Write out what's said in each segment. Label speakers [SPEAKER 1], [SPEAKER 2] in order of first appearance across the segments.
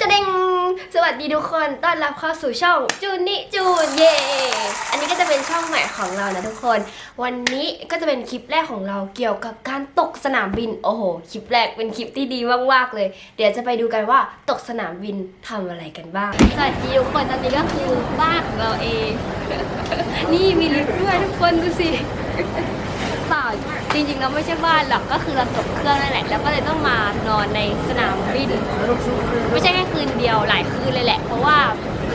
[SPEAKER 1] กระเด้งสวัสดีทุกคนต้อนรับเข้าสู่ช่องจูนนี่จูนเย่อันนี้ก็จะเป็นช่องใหม่ของเรานะทุกคน วันนี้ก็จะเป็นคลิปแรกของเราเกี่ยวกับการตกสนามบิน โอ้โห คลิปแรกเป็นคลิปที่ดีมากๆเลย เดี๋ยวจะไปดูกันว่าตกสนามบินทำอะไรกันบ้าง สวัสดีทุกคนตอนนี้ก็คือบ้านของเราเอง นี่มีลิฟต์ด้วยทุกคนดูสิ จริงๆเราไม่ใช่บ้านหรอกก็คือเราตกเครื่องนั่นแหละแล้วก็เลยต้องมานอนในสนามบิน ไม่ใช่แค่คืนเดียวหลายคืนเลยแหละ เพราะว่า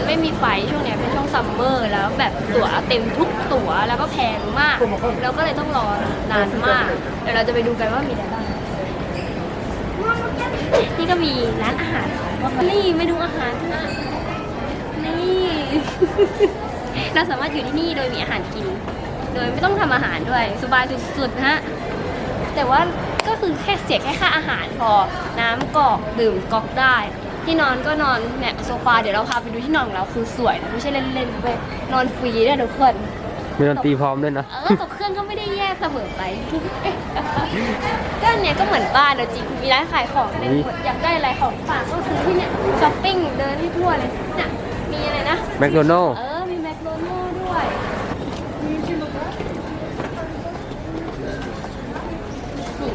[SPEAKER 1] ไม่มีไฟช่วงเนี้ยเป็นช่วงซัมเมอร์แล้วแบบตั๋วเต็มทุกตั๋วแล้วก็แพงมากเราก็เลยต้องรอนานมากเดี๋ยวเราจะไปดูกันว่ามีอะไรบ้างนี่ก็มีร้านอาหารนี่เมนูอาหารนะนี่ เราสามารถอยู่ที่นี่โดยมีอาหารกิน โดยไม่ต้องทำอาหารด้วยสบายสุดๆฮะแต่ว่าก็คือแค่เสียแค่ค่าอาหารพอ น้ำกรอกดื่มก๊อกได้ ที่นอนก็นอนเนี่ยโซฟาเดี๋ยวเราพาไปดูที่นอนของเราคือสวยนะไม่ใช่เล่นๆเว้ยนอนฟรีด้วยทุกคน
[SPEAKER 2] มีดนตรีพร้อมด้วยนะ
[SPEAKER 1] เออตกเครื่องก็ไม่ได้แย่เสมอไป ก็อันเนี้ยก็เหมือนบ้านเราจริงมีร้านขายของเต็มหมดอยากได้อะไรของฝากก็ซื้อที่เนี่ยช้อปปิ้งเดินให้ทั่วเลยน่ะมีอะไรนะ
[SPEAKER 2] แมคโดนัลล์
[SPEAKER 1] เออมีแมคโดนัลด์ด้วยนี่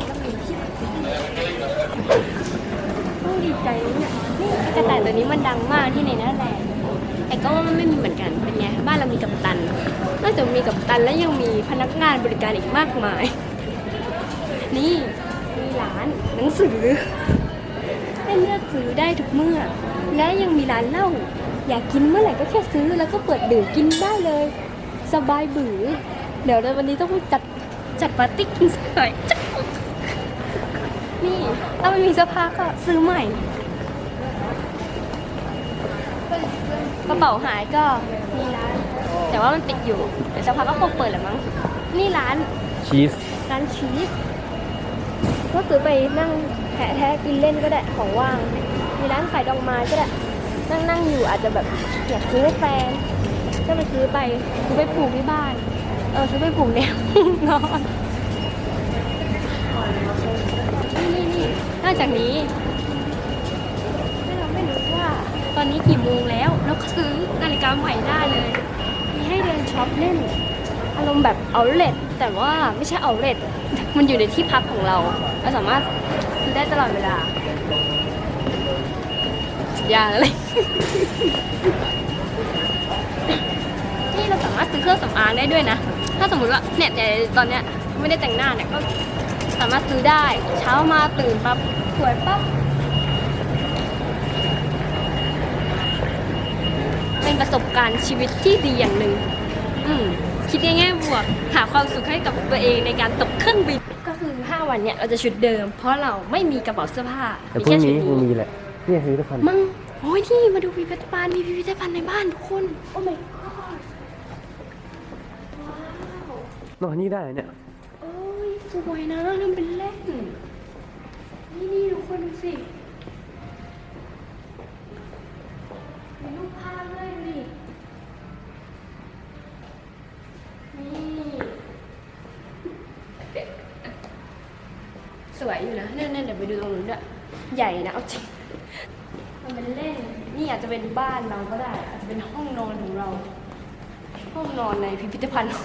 [SPEAKER 1] ก็มีที่ต้อง ดีใจเนี่ยนี่กระต่ายตัวนี้มันดังมากที่ในนั่นแหละแต่ก็ว่ามันไม่มีเหมือนกันเป็นไงบ้านเรามีกัปตันนอกจากมีกัปตันแล้วยังมีพนักงานบริการอีกมากมาย นี่มีร้านหนังสือให้เลือกซื้อได้ทุกเมื่อ และยังมีร้านเหล้าอยากกินเมื่อไหร่ก็แค่ซื้อแล้วก็เปิดดื่มกินได้เลย สบายบือ เดี๋ยววันนี้ต้องจัดจัดปาร์ตี้กินสักหน่อยจ นี่ ถ้าไม่มีเสื้อผ้าก็ซื้อใหม่ กระเป๋าหายก็มีร้าน แต่ว่ามันปิดอยู่ เดี๋ยวสักพักก็คงเปิดแหละมั้ง นี่ร้าน
[SPEAKER 2] ชีส
[SPEAKER 1] ร้านชีส ก็ซื้อไปนั่งแหะแท้กินเล่นก็ได้ของว่าง มีร้านขายดอกไม้ก็ได้ นั่งนั่งอยู่อาจจะแบบอยากซื้อให้แฟนก็ไปซื้อไปซื้อไปปลูกที่บ้าน เออซื้อไปปลูกแนวนอนนี่นี่นี่นอก จากนี้เราไม่รู้ว่าตอนนี้กี่โมงแล้วเราก็ซื้อนาฬิกาใหม่ได้เลย มีให้เดินช็อปเล่น อารมณ์แบบเอาเลทแต่ว่าไม่ใช่เอาเลทมันอยู่ในที่พักของเรา เราสามารถซื้อได้ตลอดเวลา อย่างเลยนี่เราสามารถซื้อเครื่องสำอางได้ด้วยนะ ถ้าสมมติว่าเนี่ยแต่ตอนเนี้ยไม่ได้แต่งหน้าเนี่ยก็สามารถซื้อได้ เช้ามาตื่นปั๊บ สวยปั๊บ เป็นประสบการณ์ชีวิตที่ดีอย่างหนึ่ง อืม คิดในแง่บวก หาความสุขให้กับตัวเองในการตกเครื่องบิน ก็คือ 5 วันเนี่ยเราจะชุดเดิม เพราะเราไม่มีกระเป๋าเสื้อผ้า
[SPEAKER 2] แต่
[SPEAKER 1] มี
[SPEAKER 2] พรุ่ง
[SPEAKER 1] แค่ชุด
[SPEAKER 2] นี้คง
[SPEAKER 1] นี้
[SPEAKER 2] มีแหละเนี่ยพิพิธภัณฑ์
[SPEAKER 1] มึงโอ้ยที่มาดูพิพิธภัณฑ์มีพิพิธภัณฑ์ในบ้านทุกคน โอ้ my god
[SPEAKER 2] นอนนี่ได้เหรอเนี่ย
[SPEAKER 1] เอ้ยสวยนะทำเป็นเล่น นี่นี่ทุกคนดูสิ มีรูปภาพด้วยดูดิ นี่ สวยอยู่นะเนี่ยเนี่ยเดี๋ยวไปดูตรงนู้นด้วยใหญ่นะเอาจริงทำเป็นเล่น นี่อาจจะเป็นบ้านเราก็ได้ อาจจะเป็นห้องนอนของเรา ห้องนอนในพิพิธภัณฑ์ของ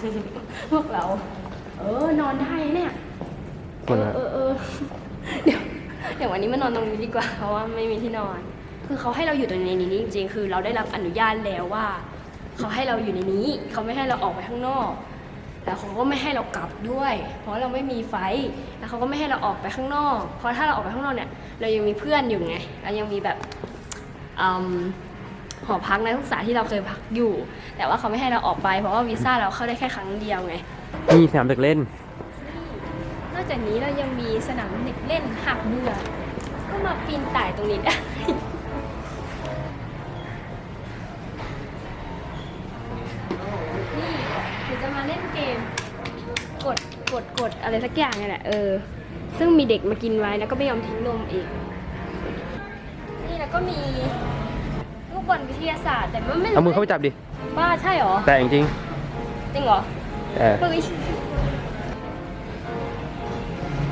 [SPEAKER 1] พวกเรา เออนอนได้เนี่ย
[SPEAKER 2] หมดแล้ว
[SPEAKER 1] เออเออเดี๋ยวเดี๋ยววันนี้มานอนตรงนี้ดีกว่า เพราะว่าไม่มีที่นอน คือเขาให้เราอยู่ตรงในนี้จริงๆ คือเราได้รับอนุญาตแล้วว่า เขาให้เราอยู่ในนี้ เขาไม่ให้เราออกไปข้างนอก แล้วเขาก็ไม่ให้เรากลับด้วย เพราะเราไม่มีไฟ แล้วเขาก็ไม่ให้เราออกไปข้างนอก เพราะถ้าเราออกไปข้างนอกเนี่ย เรายังมีเพื่อนอยู่ไง เรายังมีแบบอหอพักในักศึกษาที่เราเคยพักอยู่ แต่ว่าเขาไม่ให้เราออกไป เพราะว่าวีซ่าเราเข้าได้แค่ครั้งเดียวไง
[SPEAKER 2] มีสนามเด็กเล่น
[SPEAKER 1] อกจากนี้เรายังมีสนามเด็กเล่นหักเบื่อก็มาปีนต่ายตรงนี้ได้นี่หรือจะมาเล่นเกม กดกดกดอะไรสักอย่างเนี่ยแหละเออ ซึ่งมีเด็กมากินไว้แล้วก็ไม่ยอมทิ้งนมอีก นี่แล้วก็มีลูกบอลวิทยาศาสตร์แต่มันไม่
[SPEAKER 2] เอามือเข้าไปจับดิ
[SPEAKER 1] บ้าใช่เหรอ
[SPEAKER 2] แต่จริง
[SPEAKER 1] จริงเหรอ
[SPEAKER 2] ๆแต่
[SPEAKER 1] เฮ้ย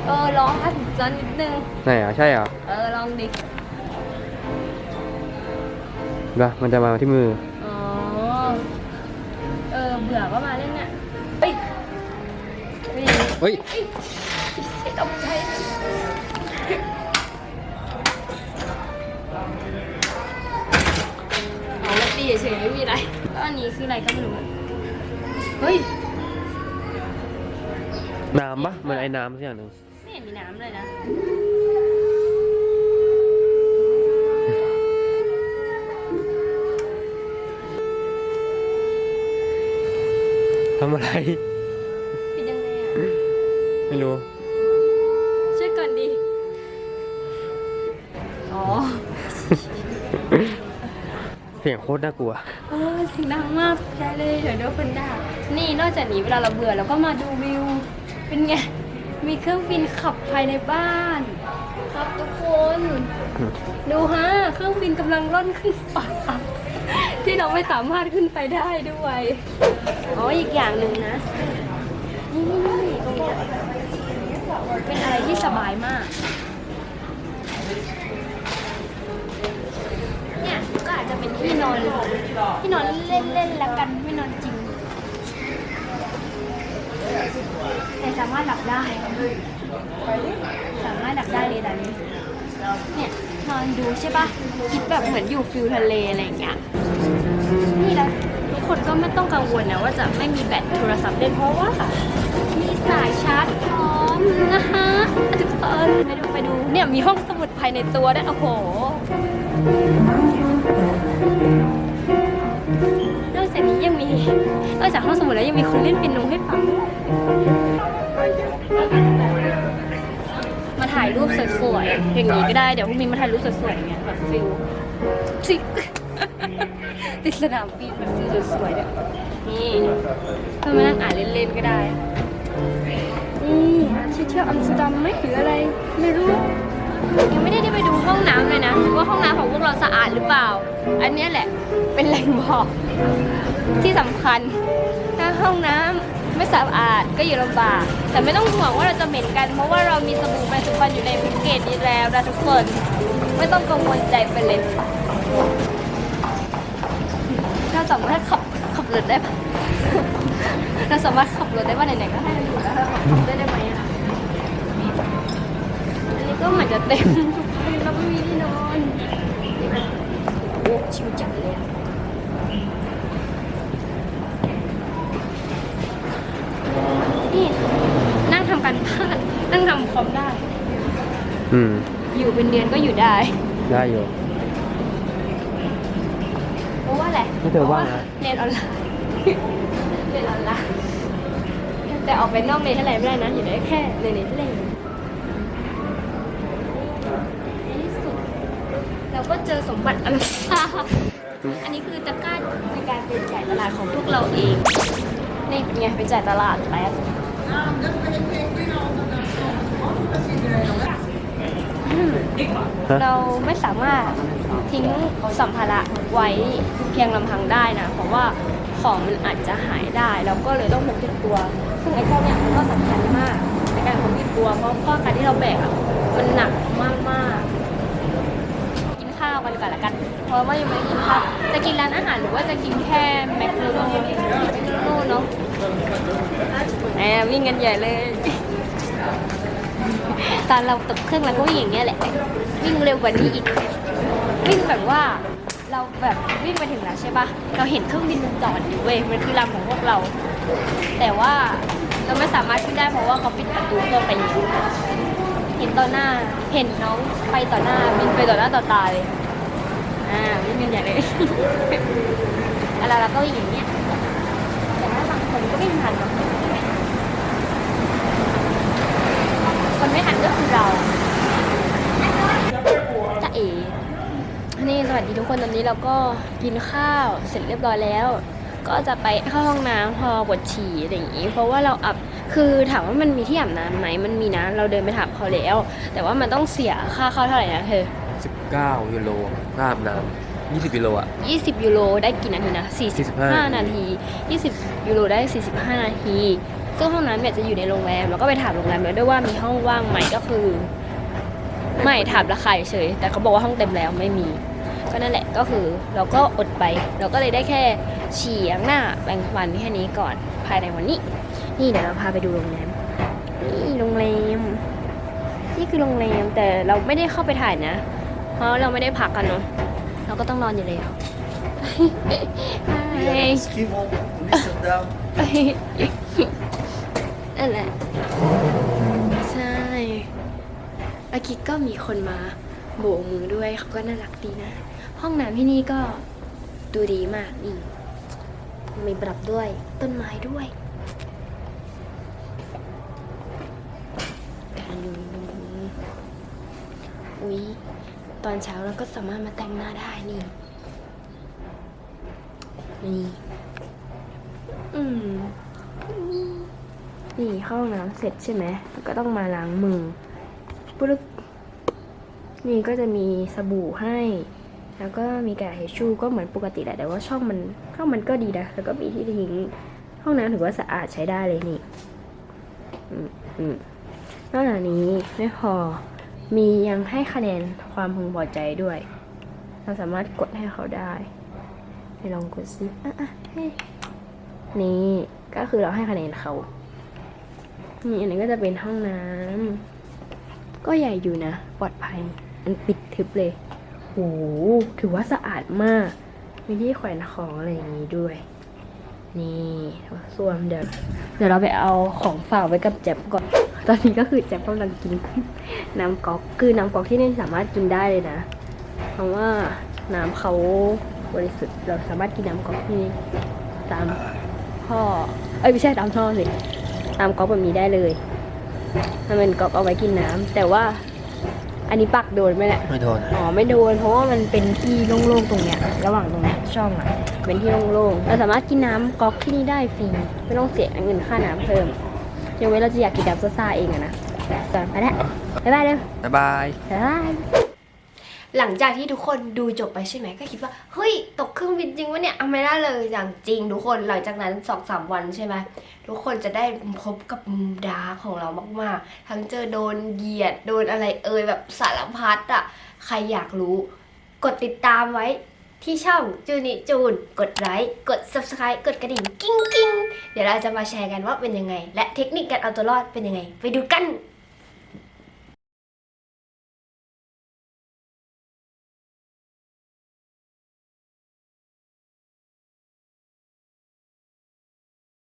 [SPEAKER 1] เออลองอะลองนิดนึง
[SPEAKER 2] ไหนอะใช่เหรอ
[SPEAKER 1] เออลองดิ
[SPEAKER 2] นะมันจะมาที่มือ
[SPEAKER 1] อ๋อ เออเบื่อก็มาเล่นน่ะเฮ้ยเฮ้ย
[SPEAKER 2] เฮ้ย
[SPEAKER 1] เฮ้ยตกใจเอาละตีเฉยๆไม่มีอะไรแล้วอันนี้คืออะไรก็ไม่รู้ เฮ้ย
[SPEAKER 2] น้ำปะเหมือนไอ้น้ำสักอย่างหนึ่ง
[SPEAKER 1] ไม่เห็นมีน้ำเลยนะ
[SPEAKER 2] ทำอะไร
[SPEAKER 1] เป็นยังไงอะ
[SPEAKER 2] ไม่รู้
[SPEAKER 1] ช่วยก่อนดิ อ๋อ
[SPEAKER 2] เสียงโคตรน่ากลัว
[SPEAKER 1] เออเสียงดังมากแพ้เลย เดี๋ยวเดี๋ยวคนด่า นี่นอกจากนี้เวลาเราเบื่อเราก็มาดูวิว เป็นไง มีเครื่องบินขับภายในบ้าน ครับทุกคน ดูฮะ เครื่องบินกำลังร่อนขึ้นฟ้าที่เราไม่สามารถขึ้นไปได้ด้วยอ๋ออีกอย่างหนึ่งนะนี่นี่นี่ตรงเนี้ยเป็นอะไรที่สบายมากเนี่ยก็อาจจะเป็นที่นอนที่นอนเล่นๆแล้วกันไม่นอนจริง แต่สามารถหลับได้ สามารถหลับได้เลยต่นี้เนี่ยนอนดูใช่ปะคิดแบบเหมือนอยู่ฟิลทะเลอะไรอย่างเงี้ยนี่แหละทุกคนก็ไม่ต้องกังวลนะว่าจะไม่มีแบตโทรศัพท์เล่นเพราะว่า มีสายชาร์จพร้อมนะคะทุกคนไปดูไปดูเนี่ยมีห้องสมุดภายในตัวด้วยโอ้โหนอกจากนี้ยังมีนอกจากห้องสมุดแล้วยังมีคนเล่นเปียโนให้ฟังด้วย มาถ่ายรูปสวยๆอย่างนี้ก็ได้ เดี๋ยวพรุ่งนี้มาถ่ายรูปสวยๆอย่างเงี้ยแบบฟิลติดติดสนามบินแบบฟิลสวยๆเนี่ยนี่เพื่อมานั่งอ่านเล่นๆก็ได้นี่ที่เที่ยวอัมสเตอร์ดัมไหมหรืออะไร ไม่รู้ ยังไม่ได้ได้ไปดูห้องน้ำเลยนะ ว่าห้องน้ำของพวกเราสะอาดหรือเปล่า อันนี้แหละเป็นแหล่งบอกที่สำคัญถ้าห้องน้ำ ไม่สะอาดก็อยู่ลำบาก แต่ไม่ต้องห่วงว่าเราจะเหม็นกัน เพราะว่าเรามีสบู่แปรงสีฟันอยู่ในพ็กเกจนี้แล้วนะทุกคน ไม่ต้องกังวลใจไปเลยเราสามารถขับขับรถได้ปะเราสามารถขับรถได้ป่ะไหนๆก็ให้เราอยู่แล้วเราขับได้ได้ไหมอะอันนี้ก็เหมือนจะเต็มเราไม่มีที่นอนโอ้ชิวจังเลยอะ การบ้านนั่งทำคอมได้
[SPEAKER 2] อืม
[SPEAKER 1] อยู่เป็นเดือนก็อยู่ได้
[SPEAKER 2] ได้อยู่
[SPEAKER 1] เพราะว่าอะไร
[SPEAKER 2] ไม่เธอว่างนะ
[SPEAKER 1] เรียนออนไลน์ เรียนออนไลน์ แต่ออกไปนอกเรียนเท่าไหร่ไม่ได้นะ อยู่ได้แค่ในเน็ตเล่นในที่สุดเราก็เจอสมบัติอันค่าอันนี้คือตะกร้าในการไปจ่ายตลาดของพวกเราเอง นี่เป็นไงไปจ่ายตลาดแล้ว
[SPEAKER 2] ฮะ
[SPEAKER 1] เราไม่สามารถทิ้งสัมภาระไว้เพียงลำพังได้นะ เพราะว่าของมันอาจจะหายได้ เราก็เลยต้องพกติดตัว ซึ่งไอ้เจ้าเนี่ยมันก็สำคัญมากในการพกติดตัว เพราะข้อการที่เราแบกอะมันหนักมากมากๆกินข้าวกันก่อนละกัน เพราะว่ายังไม่ได้กินข้าวจะกินร้านอาหารหรือว่าจะกินแค่แมคโดนัลด์แมคโดนัลด์เนาะแหมวิ่งกันใหญ่เลย ตอนเราตกเครื่องเราก็วิ่งอย่างเงี้ยแหละ วิ่งเร็วกว่านี้อีก วิ่งแบบว่าเราแบบวิ่งไปถึงแล้วใช่ปะเราเห็นเครื่องบินมันจอดอยู่เว้ยมันคือลำของพวกเรา แต่ว่าเราไม่สามารถขึ้นได้เพราะว่าเขาปิดประตูเครื่อไปอยู่เห็นต่อหน้าเห็นน้องไปต่อหน้าบินไปต่อหน้าต่อตาเลยอ่าวิ่งกันใหญ่เลยอะไรเราก็วิ่งอย่างเงี้ยแต่ว่าบางคนก็วิ่งทันเนาะคน ไม่ทันก็คือเราจะเอ๋นี่สวัสดีทุกคนตอนนี้เราก็กินข้าวเสร็จเรียบร้อยแล้ว ก็จะไปเข้าห้องน้ำพอปวดฉี่อะไรอย่างนี้ เพราะว่าเราอับคือถามว่ามันมีที่อาบน้ำไหมมันมีนะเราเดินไปถามเขาแล้ว แต่ว่ามันต้องเสียค่าเข้าเท่าไหร่นะเธอ
[SPEAKER 2] 19ยูโรค่าอาบน้ำ20ยูโรอะ
[SPEAKER 1] 20 ยูโรได้กี่นาทีนะ45
[SPEAKER 2] 45
[SPEAKER 1] นาที 20 ยูโรได้ 45 นาที ซึ่งห้องน้ำเนี่ยจะอยู่ในโรงแรมแล้วก็ไปถามโรงแรมแล้วด้วยว่ามีห้องว่างไหมก็คือ ไม่ถามราคาเฉยๆแต่เขาบอกว่าห้องเต็มแล้วไม่มี ก็นั่นแหละก็คือเราก็อดไป เราก็เลยได้แค่ฉี่ล้างหน้าแปรงฟันแค่นี้ก่อนภายในวันนี้ นี่เดี๋ยวเราพาไปดูโรงแรมนี่โรงแรมนี่คือโรงแรมแต่เราไม่ได้เข้าไปถ่ายนะ เพราะเราไม่ได้พักกันเนาะเราก็ต้องนอนอยู่แล้ว
[SPEAKER 3] We are Eskimo.
[SPEAKER 1] นั่นแหละ ใช่อากิก็มีคนมาโบกมือด้วยเขาก็น่ารักดีนะ ห้องน้ำที่นี่ก็ดูดีมากนี่มีปรับด้วยต้นไม้ด้วยอุ๊ยตอนเช้าเราก็สามารถมาแต่งหน้าได้นี่ นี่ อืม นี่เข้าห้องน้ำเสร็จใช่ไหมก็ต้องมาล้างมือปึ๊กนี่ก็จะมีสบู่ให้ แล้วก็มีกระดาษทิชชู่ก็เหมือนปกติแหละ แต่ว่าช่องมันช่องมันก็ดีนะ แล้วก็มีที่ทิ้ง ห้องน้ำถือว่าสะอาดใช้ได้เลยนี่นอกจากนี้ไม่พอ มียังให้คะแนนความพึงพอใจด้วย เราสามารถกดให้เขาได้ไปลองกดซิอะอะนี่ ก็คือเราให้คะแนนเขา นี่อันนี้ก็จะเป็นห้องน้ำก็ใหญ่อยู่นะ ปลอดภัย อันปิดทึบเลยโอ้โหถือว่าสะอาดมาก มีที่แขวนของอะไรอย่างนี้ด้วย นี่ส่วนเดี๋ยวเดี๋ยวเราไปเอาของฝากไว้กับแจ็บก่อน ตอนนี้ก็คือแจ็บกำลังกินน้ำก๊อก คือน้ำก๊อกที่นี่สามารถกินได้เลยนะ เพราะว่าน้ำเขาบริสุทธิ์ เราสามารถกินน้ำก๊อกที่นี่ตามพ่อ เอ้ยไม่ใช่ตามท่อสิ ตามก๊อกแบบนี้ได้เลยมันเป็นก๊อกเอาไว้กินน้ำแต่ว่าอันนี้ปักโดนไหมเนี่ย
[SPEAKER 2] ไม่โดน
[SPEAKER 1] อ๋อไม่โดนเพราะว่ามันเป็นที่โล่งๆตรงเนี้ยระหว่างตรงเนี้ยช่องอะเป็นที่โล่งๆเราสามารถกินน้ำก๊อกที่นี่ได้ฟรีไม่ต้องเสียเงินค่าน้ำเพิ่มยกเว้นเราจะอยากกินน้ำซ่าๆเองอะนะก่อนไปแล้วบ๊ายบายเลย
[SPEAKER 2] บ๊ายบาย
[SPEAKER 1] บ๊ายบาย หลังจากที่ทุกคนดูจบไปใช่ไหมก็คิดว่าเฮ้ยตกเครื่องบินจริงวะเนี่ยเอาไม่ได้เลยอย่างจริงทุกคนหลังจากนั้นสองสามวันใช่ไหมทุกคนจะได้พบกับมุมดาร์ของเรามากๆ ทั้งเจอโดนเหยียดโดนอะไรเอ่ยแบบสารพัดอะใครอยากรู้ กดติดตามไว้ที่ช่องจูนิจูน กดไลค์กด subscribe กดกระดิ่งกิ้งกิ้งเดี๋ยวเราจะมาแชร์กันว่าเป็นยังไง และเทคนิคการเอาตัวรอดเป็นยังไง ไปดูกัน